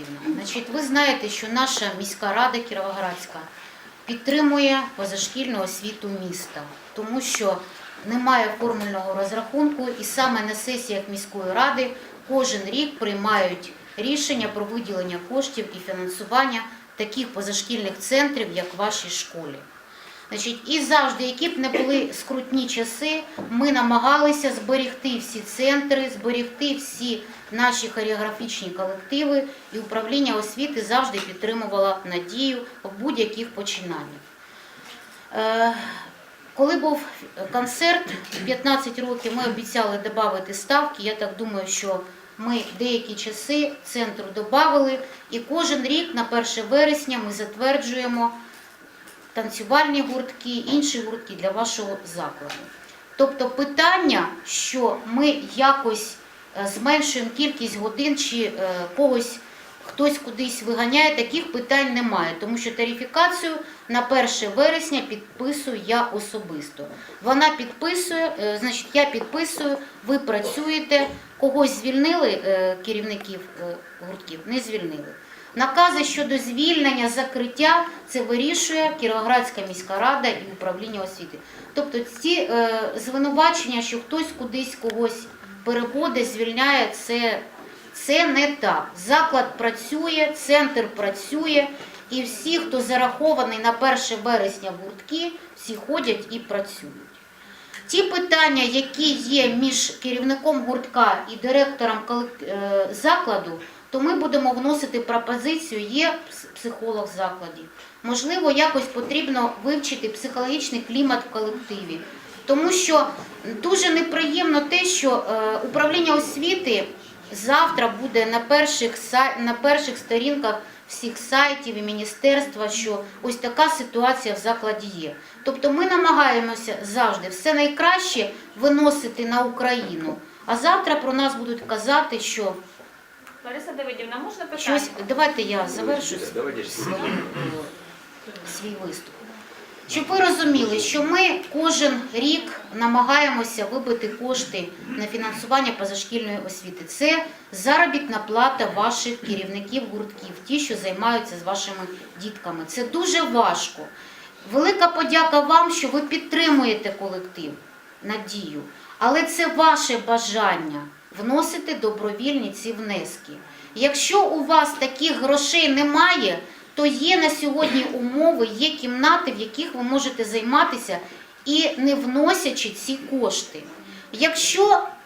Леонідівна, значить, ви знаєте, що наша міська рада Кіровоградська підтримує позашкільну освіту міста, тому що немає формульного розрахунку, і саме на сесіях міської ради кожен рік приймають рішення про виділення коштів і фінансування таких позашкільних центрів, як в вашій школі. Значить, і завжди, які б не були скрутні часи, ми намагалися зберегти всі центри, зберегти всі наші хореографічні колективи, і управління освіти завжди підтримувало надію в будь-яких починаннях. Е, Коли був концерт 15 років, ми обіцяли додати ставки. Я так думаю, що ми деякі часи центру додали, і кожен рік на 1 вересня ми затверджуємо танцювальні гуртки, інші гуртки для вашого закладу. Тобто питання, що ми якось е, зменшуємо кількість годин чи е, когось хтось кудись виганяє, таких питань немає, тому що тарифікацію на 1 вересня підписую я особисто. Вона підписує, е, значить, я підписую, ви працюєте, когось звільнили керівників гуртків, не звільнили. Накази щодо звільнення, закриття це вирішує Кіровоградська міська рада і управління освіти. Тобто ці е, звинувачення, що хтось кудись когось переводить, звільняє, це, це не так. Заклад працює, центр працює, і всі, хто зарахований на 1 вересня в гуртки, всі ходять і працюють. Ті питання, які є між керівником гуртка і директором е, закладу, то ми будемо вносити пропозицію. Є психолог закладі. Можливо, якось потрібно вивчити психологічний клімат в колективі. Тому що дуже неприємно те, що е, управління освіти завтра буде на перших, на перших сторінках всіх сайтів і міністерства, що ось така ситуація в закладі є. Тобто ми намагаємося завжди все найкраще виносити на Україну. А завтра про нас будуть казати, що Лариса Давидівна, можна питання? щось. Давайте я завершу свою, свій виступ. Щоб ви розуміли, що ми кожен рік намагаємося вибити кошти на фінансування позашкільної освіти. Це заробітна плата ваших керівників гуртків, ті, що займаються з вашими дітками. Це дуже важко. Велика подяка вам, що ви підтримуєте колектив, надію. Але це ваше бажання вносити добровільні ці внески. Якщо у вас таких грошей немає, то є на сьогодні умови, є кімнати, в яких ви можете займатися і не вносячи ці кошти. Якщо